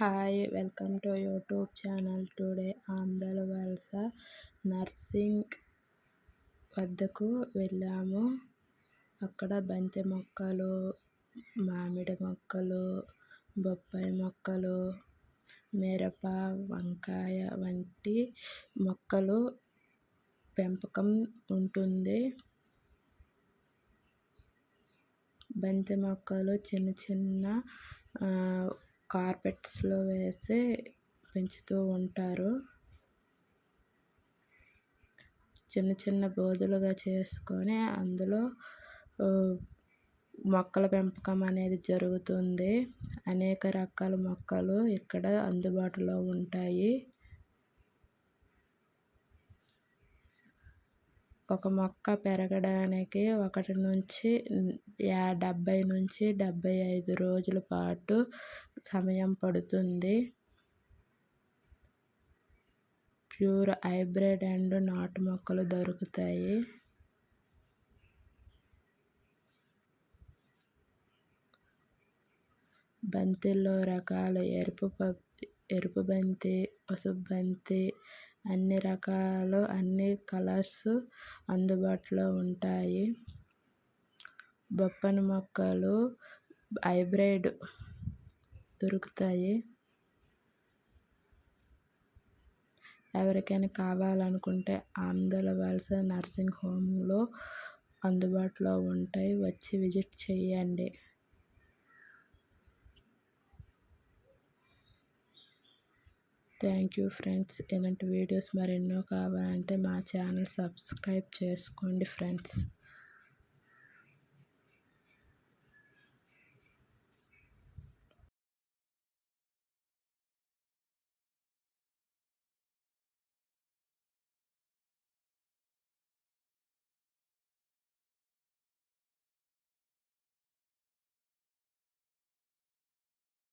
Hi welcome to YouTube channel today Andhra వలస nursing వద్దకు వెళ్ళాము. అక్కడ బంతి మొక్కలు మామిడి మొక్కలు బొప్పాయి మొక్కలు మిరప వంకాయ వంటి మొక్కలు పెంపకం ఉంటుంది. బంతి మొక్కలు చిన్న చిన్న కార్పెట్స్లో వేసి పెంచుతూ ఉంటారు. చిన్న చిన్న బోదులుగా చేసుకొని అందులో మొక్కల పెంపకం అనేది జరుగుతుంది. అనేక రకాల మొక్కలు ఇక్కడ అందుబాటులో ఉంటాయి. ఒక మొక్క పెరగడానికి ఒకటి నుంచి యా డెబ్బై నుంచి డెబ్బై ఐదు రోజుల పాటు సమయం పడుతుంది. ప్యూర్ హైబ్రిడ్ అండ్ నాటు మొక్కలు దొరుకుతాయి. బంతిల్లో రకాలు ఎరుపు ఎరుపు బంతి పసుపు బంతి అన్ని రకాలు అన్ని కలర్స్ అందుబాటులో ఉంటాయి. బొప్పని మొక్కలు హైబ్రిడ్ దొరుకుతాయి. ఎవరికైనా కావాలనుకుంటే ఆంధ్ర వలస నర్సింగ్ హోమ్లో అందుబాటులో ఉంటాయి. వచ్చి విజిట్ చేయండి. Thank you friends. ఇలాంటి వీడియోస్ మరెన్నో కావాలంటే మా ఛానల్ సబ్స్క్రైబ్ చేసుకోండి ఫ్రెండ్స్.